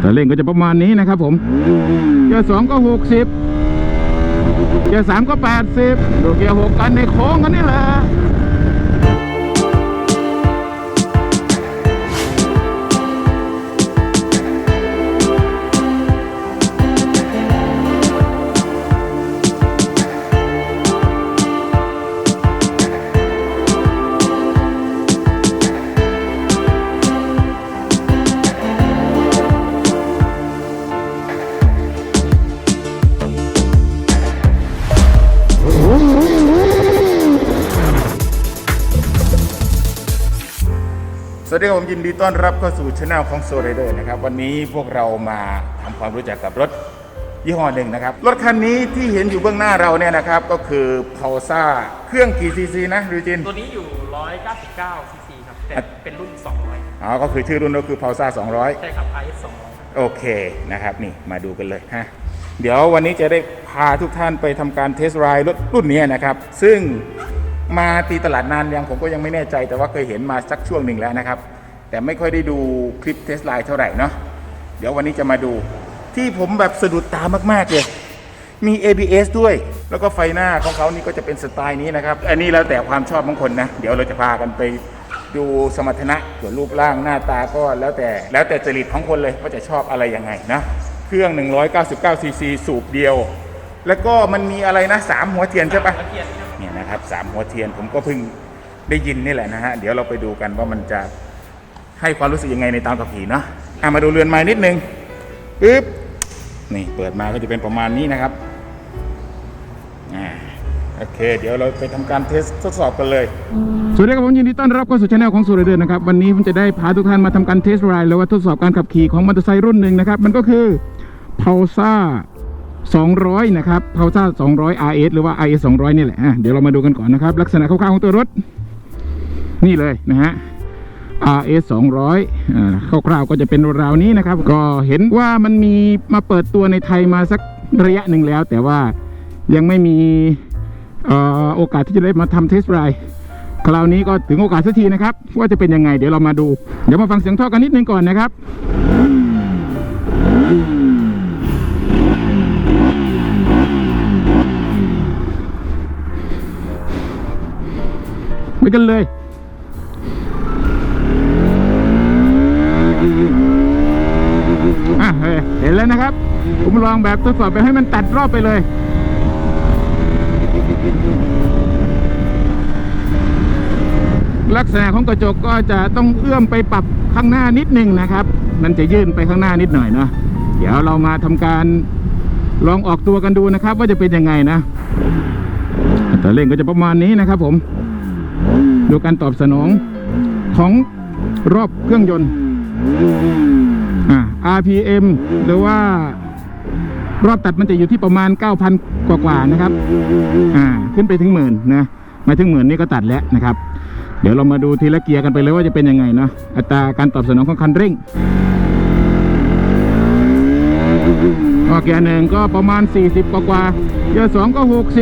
แต่เร่งก็จะประมาณนี้นะครับผมเกียร์สองก็หกสิบเกียร์สามก็แปดสิบดูเกียร์หกกันในโค้งกันนี่แหละ ผมยินดีต้อนรับเข้าสู่ช anel ของโซเรเดอร์นะครับ วันนี้พวกเรามาทำความรู้จักกับรถยี่ห้อหนึ่งนะครับ รถคันนี้ที่เห็นอยู่เบื้องหน้าเราเนี่ยนะครับ ก็คือพาวซ่าเครื่องกี่ซีซีนะริจิน ตัวนี้อยู่ 199ซีซีครับ แต่เป็นรุ่น 200 อ๋อ ก็คือชื่อรุ่นก็คือพาวซ่าใช่ครับ IS 200 200 โอเคนะครับ นี่มาดูกันเลยฮะเดี๋ยววันนี้จะได้พาทุกท่านไปทำการเทสต์ไรด์รถรุ่นนี้นะครับ ซึ่งมาตีตลาดนานยังผมก็ยังไม่แน่ใจแต่ว่าเคยเห็นมาสักช่วงหนึ่งแล้วนะครับ แต่ไม่ค่อยได้ดูคลิปเทสไลน์เท่าไหร่เนาะเดี๋ยววันนี้จะมาดู ที่ผมแบบสะดุดตามากๆเลยมี ABS ด้วย แล้วก็ไฟหน้าของเขานี่ก็จะเป็นสไตล์นี้นะครับ อันนี้แล้วแต่ความชอบบางคนนะ เดี๋ยวเราจะพากันไปดูสมรรถนะส่วนรูปร่างหน้าตาก็แล้วแต่แล้วแต่จริตของคนเลยว่าจะชอบอะไรยังไงนะ เครื่อง 199 ซีซีสูบเดียว แล้วก็มันมีอะไรนะสามหัวเทียนใช่ปะหัวเทียนเนี่ยนะครับสามหัวเทียนผมก็เพิ่งได้ยินนี่แหละนะฮะ เดี๋ยวเราไปดูกันว่ามันจะ ให้ความรู้สึกยังไงในตามขับขี่เนาะอะมาดูเรือนไม้นิดนึงปึ๊บนี่เปิดมาก็จะเป็นประมาณนี้นะครับอ่าโอเค เดี๋ยวเราไปทำการเทสทดสอบกันเลยสวัสดีครับผมยินดีต้อนรับเข้าสู่ช anel ของสูรเดอร์นะครับวันนี้ผมจะได้พาทุกท่านมาทำการเทสไรด์หรือว่าทดสอบการขับขี่ของมอเตอร์ไซค์รุ่นหนึ่งนะครับ มันก็คือ p u l s a 200 นะครับ p u l s a 200 RS หรือว่า IS 200 นี่แหละะเดี๋ยวเรามาดูกันก่อนนะครับ ลักษณะคร่าวๆของตัวรถ นี่เลยนะฮะ RS 200อคร่าวๆก็จะเป็นราวนี้นะครับ ก็เห็นว่ามันมีมาเปิดตัวในไทยมาสักระยะหนึ่งแล้ว แต่ว่ายังไม่มีออโอกาสที่จะได้มาทำเทสต์ไรคราวนี้ก็ถึงโอกาสสักทีนะครับ ว่าจะเป็นยังไงเดี๋ยวเรามาดู เดี๋ยวมาฟังเสียงท่อกันนิดนึงก่อนนะครับไปกันเลย อะเห็นแล้วนะครับ ผมลองแบบทดสอบไปให้มันตัดรอบไปเลย ลักษณะของกระจกก็จะต้องเอื้อมไปปรับข้างหน้านิดนึงนะครับ มันจะยื่นไปข้างหน้านิดหน่อยเนาะเดี๋ยวเรามาทำการลองออกตัวกันดูนะครับ ว่าจะเป็นยังไงนะแต่เร่งก็จะประมาณนี้นะครับ ผม ดูการตอบสนองของรอบเครื่องยนต์ อ่า RPM หรือว่ารอบตัดมันจะอยู่ที่ประมาณ 9,000 กว่าๆนะครับ อ่า ขึ้นไปถึงหมื่นนะมาถึงหมื่นนี่ก็ตัดแล้วนะครับ เดี๋ยวเรามาดูทีละเกียร์กันไปเลยว่าจะเป็นยังไงเนาะ อัตราการตอบสนองของคันเร่งก็เกียร์หนึ่งก็ประมาณ 40 กว่าๆเกียร์สองก็ 60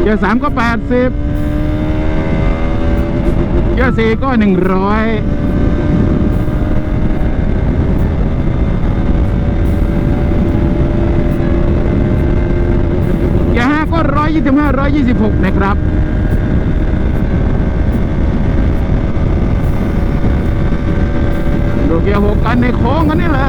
เกียร์สามก็ 80เกียร์สี่ก็ 100 25 126 นะครับดูเกียร์หกกันในโค้งกันนี่แหละ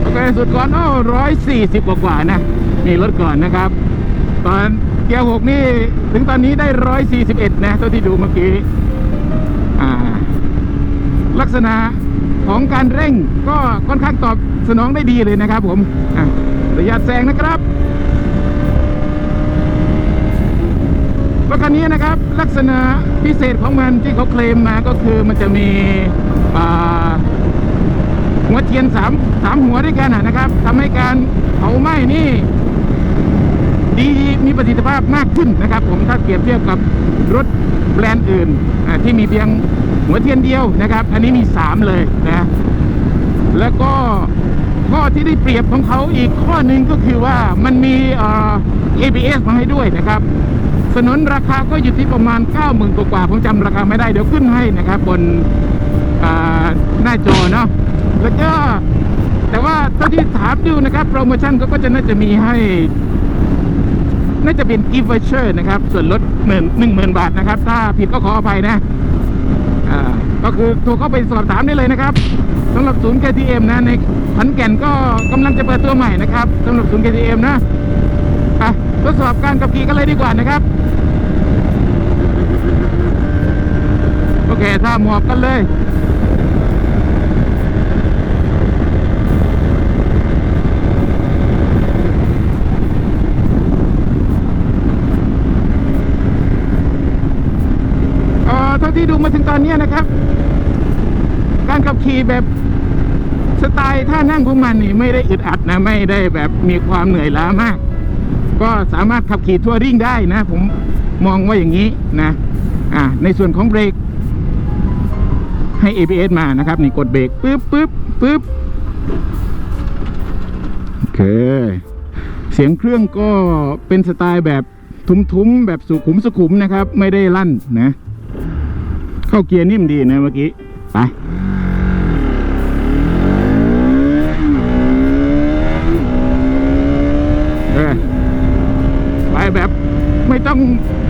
โอเคสุดก่อนอ้าว140 กว่ากว่านะ นี่รถก่อนนะครับ ตอนเกียร์หกนี่ ถึงตอนนี้ได้ร้อยสี่สิบเอ็ดนะเท่าที่ดูเมื่อกี้ลักษณะของการเร่งก็ค่อนข้างตอบสนองได้ดีเลยนะครับผมอ่า ระยะแซงนะครับรถคันนี้นะครับลักษณะพิเศษของมันที่เขาเคลมมาก็คือมันจะมีหัวเทียนสามสามหัวด้วยกันนะครับทำให้การเผาไหม้นี่ ดีมีประสิทธิภาพมากขึ้นนะครับ ผมถ้าเปรียบเทียบกับรถแบรนด์อื่นที่มีเพียงหัวเทียนเดียวนะครับ อันนี้มี3เลยนะแล้วก็ ข้อที่ได้เปรียบของเขาอีกข้อหนึ่งก็คือว่ามันมีเอ่อ ABS มาให้ด้วยนะครับ สนนราคาก็อยู่ที่ประมาณ 90,000 กว่าผมจำราคาไม่ได้เดี๋ยวขึ้นให้นะครับ บนหน้าจอเนาะแล้วก็แต่ว่าเท่าที่ถามดูนะครับ โปรโมชั่นก็จะน่าจะมีให้ น่าจะเป็นกิฟต์วอเชอร์นะครับ ส่วนลดหมื่นหนึ่งหมื่นบาทนะครับ ถ้าผิดก็ขออภัยนะก็คือโทรเข้าไปสอบถามได้เลยนะครับสำหรับศูนย์ KTM นะใน ขอนแก่นก็กำลังจะเปิดตัวใหม่นะครับสำหรับศูนย์ KTM นะไปทดสอบการขับขี่กันเลยดีกว่านะครับ โอเค ถ้าหมอบกันเลยเอ่อเท่าที่ดูมาถึงตอนนี้นะครับ การขับขี่แบบ สไตล์ท่านั่งของมันนี่ไม่ได้อึดอัดนะไม่ได้แบบมีความเหนื่อยล้ามาก ก็สามารถขับขี่ทัวริ่งได้นะ ผมมองว่าอย่างนี้นะอ่าในส่วนของเบรกให้ ABS มานะครับ นี่กดเบรกปึ๊บปึ๊บปึ๊บโอเค เสียงเครื่องก็เป็นสไตล์แบบทุ้มๆ แบบสุขุมสุขุมนะครับ ไม่ได้ลั่นนะ เข้าเกียร์นิ่มดีนะเมื่อกี้ ไป เออไปแบบไม่ ต้อง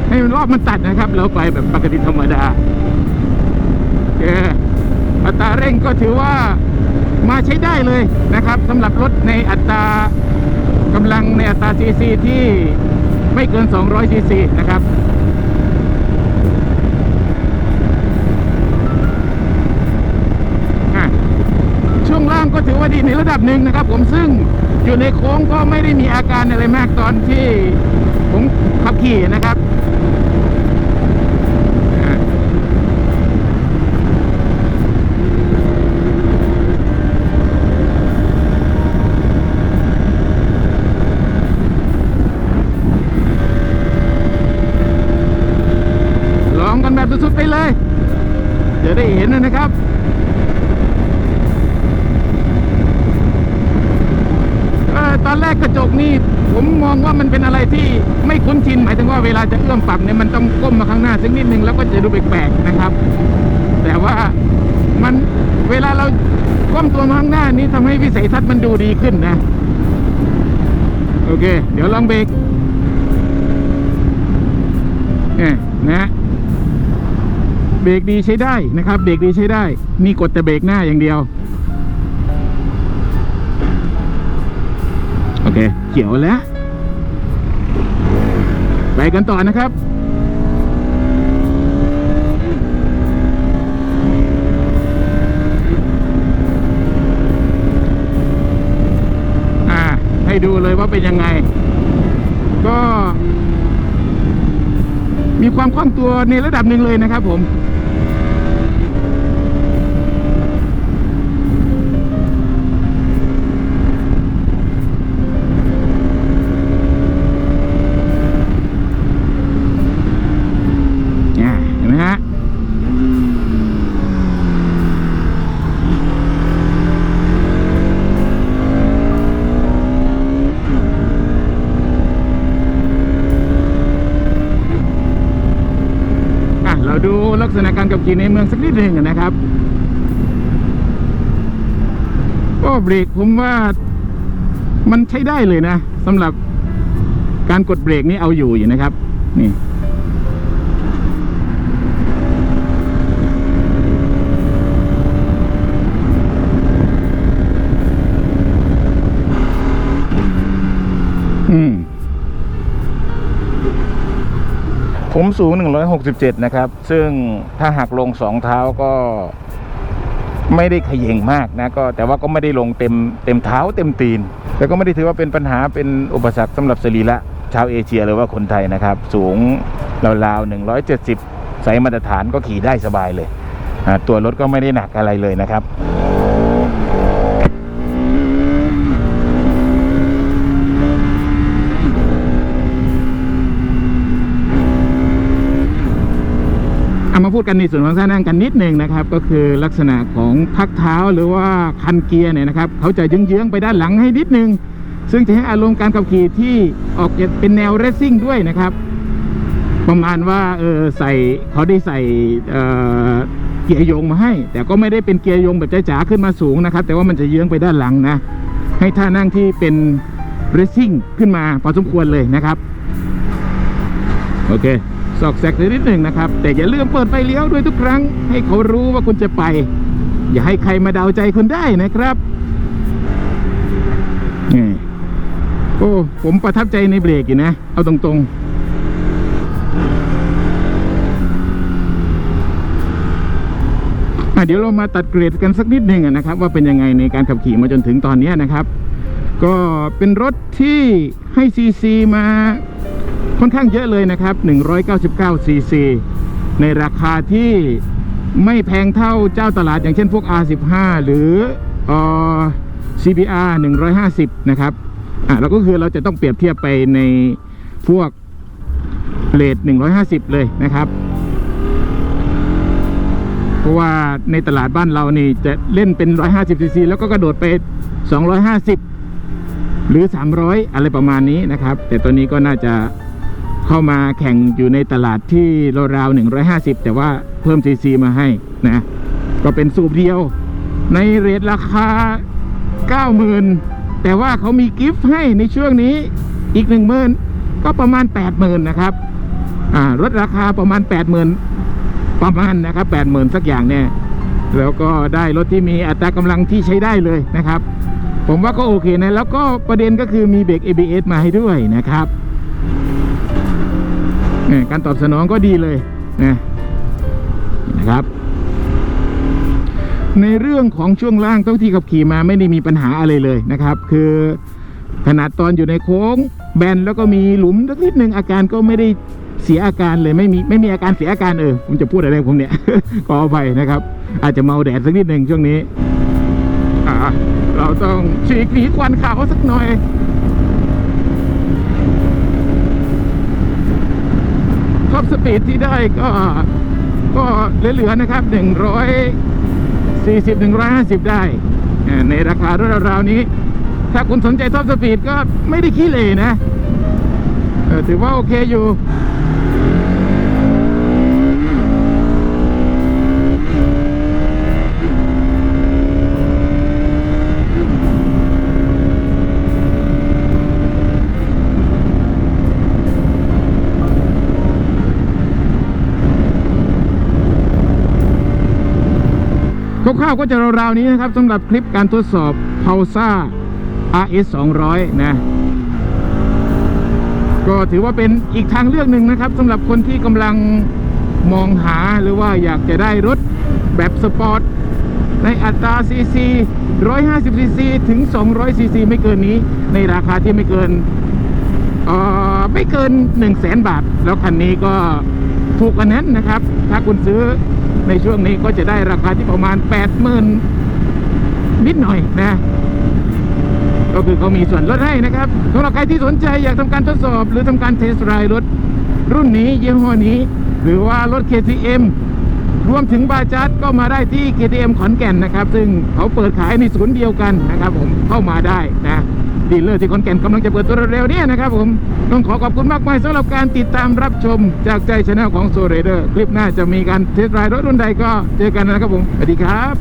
ให้รอบมันตัดนะครับ เราไปแบบปกติธรรมดาโอเคอัตราเร่งก็ถือว่ามาใช้ได้เลยนะครับสำหรับรถในอัตรากำลังในอัตราซีซีที่ไม่เกิน 200ซีซีนะครับอะช่วงล่างก็ถือว่าดีในระดับหนึ่งนะครับ ผมซึ่งอยู่ในโค้งก็ไม่ได้มีอาการอะไรมากตอนที่ผม ขับขี่นะครับอะลองกันแบบสุดๆไปเลย จะได้เห็นนะครับ เออตอนแรกกระจกนี่ ผมมองว่ามันเป็นอะไรที่ไม่คุ้นชิน หมายถึงว่าเวลาจะเอื้อมปรับเนี่ยมันต้องก้มมาข้างหน้าสักนิดนึงแล้วก็จะดูแปลกๆนะครับ แต่ว่ามันเวลาเราก้มตัวมาข้างหน้านี้ทำให้วิสัยทัศน์มันดูดีขึ้นนะ โอเค เดี๋ยวลองเบรกเนี่ยนะเบรกดีใช้ได้นะครับ เบรกดีใช้ได้ นี่กดแต่เบรกหน้าอย่างเดียว เขียวแล้ว ไปกันต่อนะครับอ่าให้ดูเลยว่าเป็นยังไง ก็ มีความคล่องตัวในระดับหนึ่งเลยนะครับผม อ่าเห็นไหมฮะ อะ เราดูลักษณะการขับขี่ในเมืองสักนิดหนึ่งนะครับก็เบรกผมว่ามันใช้ได้เลยนะสำหรับการกดเบรกนี่เอาอยู่อยู่นะครับ นี่อืม ผมสูง 167 นะครับ ซึ่งถ้าหักลงสองเท้าก็ไม่ได้เขย่งมากนะก็แต่ว่าก็ไม่ได้ลงเต็มเต็มเท้าเต็มตีน แต่ก็ไม่ได้ถือว่าเป็นปัญหาเป็นอุปสรรคสำหรับสรีระชาวเอเชียหรือว่าคนไทยนะครับ สูงราวๆ170ใส่มาตรฐานก็ขี่ได้สบายเลย ตัวรถก็ไม่ได้หนักอะไรเลยนะครับ เอามา พูดกันในส่วนของท่านั่งกันนิดหนึ่งนะครับ ก็คือลักษณะของพักเท้าหรือว่าคันเกียร์เนี่ยนะครับเขาจะเยื้องๆไปด้านหลังให้นิดนึง ซึ่งจะให้อารมณ์การขับขี่ที่ออกเป็นแนวเรซซิ่งด้วยนะครับ ประมาณว่าเออใส่เขาได้ใส่เเกียร์โยงมาให้ แต่ก็ไม่ได้เป็นเกียร์โยงแบบจ๋าๆขึ้นมาสูงนะครับ แต่ว่ามันจะเยื้องไปด้านหลังนะ ให้ท่านั่งที่เป็นเรซซิ่งขึ้นมาพอสมควรเลยนะครับ โอเค ซอกแซกนิดหนึ่งนะครับ แต่อย่าลืมเปิดไฟเลี้ยวด้วยทุกครั้ง ให้เขารู้ว่าคุณจะไป อย่าให้ใครมาเดาใจคุณได้นะครับนี่โอ้ผมประทับใจในเบรกอยู่นะ เอาตรงๆอะเดี๋ยวเรามาตัดเกรดกันสักนิดหนึ่งนะครับ ว่าเป็นยังไงในการขับขี่มาจนถึงตอนนี้นะครับ ก็เป็นรถที่ให้ซีซีมา ค่อนข้างเยอะเลยนะครับ 199 ซีซี ในราคาที่ไม่แพงเท่าเจ้าตลาดอย่างเช่นพวก R15 หรืออ CBR 150 นะครับอะแล้วก็คือเราจะต้องเปรียบเทียบไปในพวกเลท150 เลยนะครับ เพราะว่าในตลาดบ้านเรานี่จะเล่นเป็น 150ซีซีแล้วก็กระโดดไป 250 หรือ 300 อะไรประมาณนี้นะครับ แต่ตัวนี้ก็น่าจะ เข้ามาแข่งอยู่ในตลาดที่ราวๆ150 แต่ว่าเพิ่มซีซีมาให้นะ ก็เป็นสูบเดียว ในเรทราคา 90,000 แต่ว่าเขามีกิฟต์ให้ในช่วงนี้อีก 10,000 ก็ประมาณ 80,000 นะครับอ่ารถราคาประมาณ 80,000 ประมาณนะครับ 80,000 สักอย่างเนี่ยแล้วก็ได้รถที่มีอัตรากำลังที่ใช้ได้เลยนะครับ ผมว่าก็โอเคนะ แล้วก็ประเด็นก็คือมีเบรก ABS มาให้ด้วยนะครับ การตอบสนองก็ดีเลยนะนะครับ ในเรื่องของช่วงล่างเท่าที่ขับขี่มาไม่ได้มีปัญหาอะไรเลยนะครับ คือขนาดตอนอยู่ในโค้งแบนแล้วก็มีหลุมสักนิดหนึ่งอาการก็ไม่ได้เสียอาการเลยไม่มีไม่มีอาการเสียอาการเออผมจะพูดอะไรของผมเนี่ยขออภัยนะครับ อาจจะเมาแดดสักนิดหนึ่งช่วงนี้เราต้องฉีกหนีควันขาวสักหน่อย ปสปีดที่ได้ก็ก็เหลือๆนะครับ 140 150 ได้อ่าในราคารถราวๆนี้ ถ้าคุณสนใจท็อปสปีดก็ไม่ได้ขี้เลยนะถือว่าโอเคอยู่ คร่าวๆก็จะราวๆนี้นะครับสำหรับคลิปการทดสอบ p u l s a RS 200 นะ ก็ถือว่าเป็นอีกทางเลือกหนึ่งนะครับสำหรับคนที่กำลังมองหาหรือว่าอยากจะได้รถแบบสปอร์ต ในอัตราซีซี150ซีซีถึง200ซีซีไม่เกินนี้ ในราคาที่ไม่เกินเอ่อไม่เกิน 1 0 0 0 0แสนบาท แล้วคันนี้ก็ถูกกันนั้นนะครับ ถ้าคุณซื้อ ในช่วงนี้ก็จะได้ราคาที่ประมาณ 80,000 นิดหน่อยนะ ก็คือเขามีส่วนลดให้นะครับสำหรับใครที่สนใจอยากทำการทดสอบ หรือทำการเทสต์ไรรถ รุ่นนี้ยี่ห้อนี้ หรือว่ารถ KTM รวมถึงบาจัดก็มาได้ที่ KTM ขอนแก่นนะครับ ซึ่งเขาเปิดขายในศูนย์เดียวกันนะครับผมเข้ามาได้นะ ดีลเลอร์ที่ขอนแก่นกำลังจะเปิดตัวเร็วๆเนี่ยนะครับผมต้องขอขอบคุณมากมายสำหรับการติดตามรับชมจากใจชาแนลของโซเรเดอร์คลิปหน้าจะมีการเทสต์ไรด์รถรุ่นใดก็เจอกันนะครับผมสวัสดีครับ